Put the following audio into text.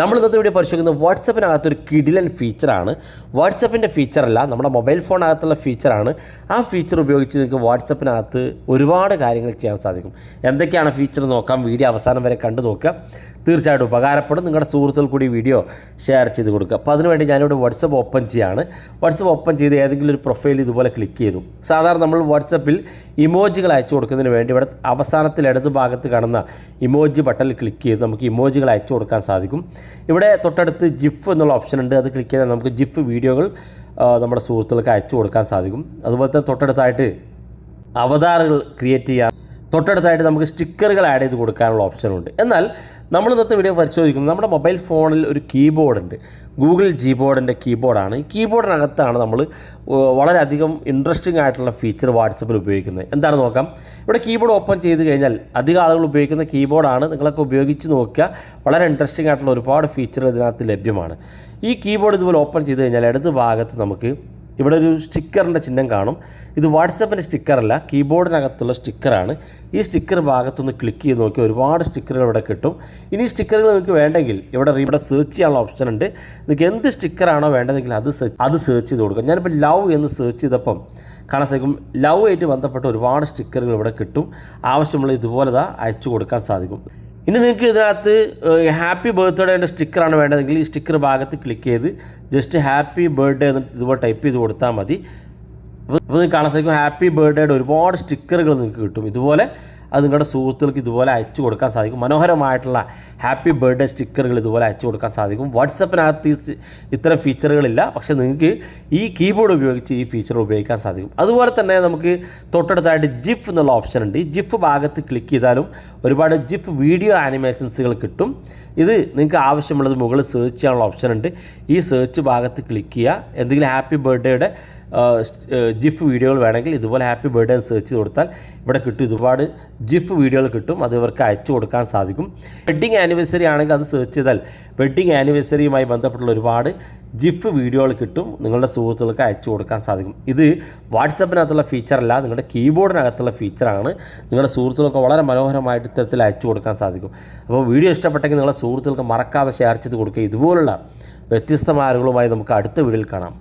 നമ്മൾ ഇന്നത്തെ വീഡിയോ പരിശോധിക്കുന്നത് വാട്സപ്പിനകത്തൊരു കിഡിലൻ ഫീച്ചറാണ് വാട്സപ്പിന്റെ ഫീച്ചറല്ല നമ്മുടെ മൊബൈൽ ഫോണിനകത്തുള്ള ഫീച്ചറാണ് ആ ഫീച്ചർ ഉപയോഗിച്ച് നിങ്ങൾക്ക് വാട്സപ്പിനകത്ത് ഒരുപാട് കാര്യങ്ങൾ ചെയ്യാൻ സാധിക്കും. എന്തൊക്കെയാണ് ഫീച്ചർ നോക്കാം? വീഡിയോ അവസാനം വരെ കണ്ടു നോക്കുക. തീർച്ചയായിട്ടും ഉപകാരപ്പെടും. നിങ്ങളുടെ സുഹൃത്തുക്കൾ കൂടി വീഡിയോ ഷെയർ ചെയ്ത് കൊടുക്കുക. അപ്പോൾ അതിനുവേണ്ടി ഞാനിവിടെ വാട്സപ്പ് ഓപ്പൺ ചെയ്യാണ്. വാട്സപ്പ് ഓപ്പൺ ചെയ്ത് ഏതെങ്കിലും ഒരു പ്രൊഫൈൽ ഇതുപോലെ ക്ലിക്ക് ചെയ്തു. സാധാരണ നമ്മൾ വാട്സപ്പിൽ ഇമോജികൾ അയച്ചു കൊടുക്കുന്നതിന് വേണ്ടി ഇവിടെ അവസാനത്തിൽ ഇടതു ഭാഗത്ത് കാണുന്ന ഇമോജി ബട്ടണിൽ ക്ലിക്ക് ചെയ്ത് നമുക്ക് ഇമോജികൾ അയച്ചു കൊടുക്കാൻ സാധിക്കും. ഇവിടെ തൊട്ടടുത്ത് ജിഫ് എന്നുള്ള ഓപ്ഷൻ ഉണ്ട്. അത് ക്ലിക്ക് ചെയ്താൽ നമുക്ക് ജിഫ് വീഡിയോകൾ നമ്മുടെ സുഹൃത്തുക്കൾക്ക് അയച്ചു കൊടുക്കാൻ സാധിക്കും. അതുപോലെ തന്നെ തൊട്ടടുത്തായിട്ട് അവതാറുകൾ ക്രിയേറ്റ് ചെയ്യാൻ തൊട്ടടുത്തായിട്ട് നമുക്ക് സ്റ്റിക്കറുകൾ ആഡ് ചെയ്ത് കൊടുക്കാനുള്ള ഓപ്ഷനുണ്ട് എന്നാൽ നമ്മൾ ഇന്നത്തെ വീഡിയോ പരിശോധിക്കുന്നത് നമ്മുടെ മൊബൈൽ ഫോണിൽ ഒരു കീബോർഡ് ഉണ്ട്. ഗൂഗിൾ ജീബോർഡിന്റെ കീബോർഡാണ് ഈ കീബോർഡിനകത്താണ് നമ്മൾ വളരെയധികം ഇൻട്രസ്റ്റിംഗ് ആയിട്ടുള്ള ഫീച്ചർ വാട്സപ്പിൽ ഉപയോഗിക്കുന്നത്. എന്താണ് നോക്കാം. ഇവിടെ കീബോർഡ് ഓപ്പൺ ചെയ്ത് കഴിഞ്ഞാൽ അധികം ആളുകൾ ഉപയോഗിക്കുന്ന കീബോർഡാണ് നിങ്ങളൊക്കെ ഉപയോഗിച്ച് നോക്കുക വളരെ ഇൻട്രസ്റ്റിംഗ് ആയിട്ടുള്ള ഒരുപാട് ഫീച്ചർ ഇതിനകത്ത് ലഭ്യമാണ്. ഈ കീബോർഡ് ഇതുപോലെ ഓപ്പൺ ചെയ്ത് കഴിഞ്ഞാൽ ഇടത് ഭാഗത്ത് നമുക്ക് ഇവിടെ ഒരു സ്റ്റിക്കറിന്റെ ചിഹ്നം കാണും. ഇത് വാട്സപ്പിന്റെ സ്റ്റിക്കറല്ല കീബോർഡിനകത്തുള്ള സ്റ്റിക്കറാണ്. ഈ സ്റ്റിക്കർ ഭാഗത്തുനിന്ന് ക്ലിക്ക് ചെയ്ത് നോക്കി ഒരുപാട് സ്റ്റിക്കറുകൾ ഇവിടെ കിട്ടും. ഇനി സ്റ്റിക്കറുകൾ നിങ്ങൾക്ക് വേണ്ടെങ്കിൽ ഇവിടെ ഇവിടെ സെർച്ച് ചെയ്യാനുള്ള ഓപ്ഷൻ ഉണ്ട്. നിങ്ങൾക്ക് എന്ത് സ്റ്റിക്കറാണോ വേണ്ടതെങ്കിൽ അത് അത് സെർച്ച് ചെയ്ത് കൊടുക്കുക. ഞാനിപ്പോൾ ലവ് എന്ന് സെർച്ച് ചെയ്തപ്പം കാണാൻ സാധിക്കും. ലവ് ആയിട്ട് ബന്ധപ്പെട്ട ഒരുപാട് സ്റ്റിക്കറുകൾ ഇവിടെ കിട്ടും. ആവശ്യമുള്ള ഇതുപോലെ അയച്ചു കൊടുക്കാൻ സാധിക്കും. ഇനി നിങ്ങൾക്ക് ഇതിനകത്ത് ഹാപ്പി ബർത്ത്ഡേന്റെ സ്റ്റിക്കറാണ് വേണ്ടതെങ്കിൽ ഈ സ്റ്റിക്കർ ഭാഗത്ത് ക്ലിക്ക് ചെയ്ത് ജസ്റ്റ് ഹാപ്പി ബർത്ത്ഡേ എന്ന് ഇതുപോലെ ടൈപ്പ് ചെയ്ത് കൊടുത്താൽ മതി. അപ്പോൾ നിങ്ങൾക്ക് കാണാൻ സാധിക്കും ഹാപ്പി ബർത്ത്ഡേയുടെ ഒരുപാട് സ്റ്റിക്കറുകൾ നിങ്ങൾക്ക് കിട്ടും. ഇതുപോലെ അത് നിങ്ങളുടെ സുഹൃത്തുക്കൾക്ക് ഇതുപോലെ അയച്ചു കൊടുക്കാൻ സാധിക്കും. മനോഹരമായിട്ടുള്ള ഹാപ്പി ബർത്ത്ഡേ സ്റ്റിക്കറുകൾ ഇതുപോലെ അയച്ചു കൊടുക്കാൻ സാധിക്കും. വാട്സപ്പിനകത്ത് ഇത്തരം ഫീച്ചറുകളില്ല. പക്ഷേ നിങ്ങൾക്ക് ഈ കീബോർഡ് ഉപയോഗിച്ച് ഈ ഫീച്ചർ ഉപയോഗിക്കാൻ സാധിക്കും. അതുപോലെ തന്നെ നമുക്ക് തൊട്ടടുത്തായിട്ട് ജിഫ് എന്നുള്ള ഓപ്ഷൻ ഉണ്ട്. ഈ ജിഫ് ഭാഗത്ത് ക്ലിക്ക് ചെയ്താലും ഒരുപാട് ജിഫ് വീഡിയോ ആനിമേഷൻസുകൾ കിട്ടും. ഇത് നിങ്ങൾക്ക് ആവശ്യമുള്ളത് മുകളിൽ സെർച്ച് ചെയ്യാനുള്ള ഓപ്ഷൻ ഉണ്ട്. ഈ സെർച്ച് ഭാഗത്ത് ക്ലിക്ക് ചെയ്യുക. എന്തെങ്കിലും ഹാപ്പി ബർത്ത്ഡേയുടെ ജിഫ് വീഡിയോകൾ വേണമെങ്കിൽ ഇതുപോലെ ഹാപ്പി ബർത്ത്ഡേ സെർച്ച് ചെയ്ത് കൊടുത്താൽ ഇവിടെ കിട്ടും. ഒരുപാട് ജിഫ് വീഡിയോകൾ കിട്ടും. അത് ഇവർക്ക് അയച്ചു കൊടുക്കാൻ സാധിക്കും. വെഡ്ഡിങ് ആനിവേഴ്സറി ആണെങ്കിൽ അത് സെർച്ച് ചെയ്താൽ വെഡ്ഡിങ് ആനിവേഴ്സറിയുമായി ബന്ധപ്പെട്ടുള്ള ഒരുപാട് ജിഫ് വീഡിയോകൾ കിട്ടും. നിങ്ങളുടെ സുഹൃത്തുക്കൾക്ക് അയച്ചു കൊടുക്കാൻ സാധിക്കും. ഇത് വാട്സപ്പിനകത്തുള്ള ഫീച്ചറല്ല നിങ്ങളുടെ കീബോർഡിനകത്തുള്ള ഫീച്ചറാണ് നിങ്ങളുടെ സുഹൃത്തുക്കൾക്ക് വളരെ മനോഹരമായിട്ട് ഇത്തരത്തിൽ അയച്ചു കൊടുക്കാൻ സാധിക്കും. അപ്പോൾ വീഡിയോ ഇഷ്ടപ്പെട്ടെങ്കിൽ നിങ്ങളുടെ സുഹൃത്തുക്കൾക്ക് മറക്കാതെ ഷെയർ ചെയ്ത് കൊടുക്കുക. ഇതുപോലുള്ള വ്യത്യസ്തമായ അറിവുകളുമായി നമുക്ക് അടുത്ത വീഡിയോയിൽ കാണാം.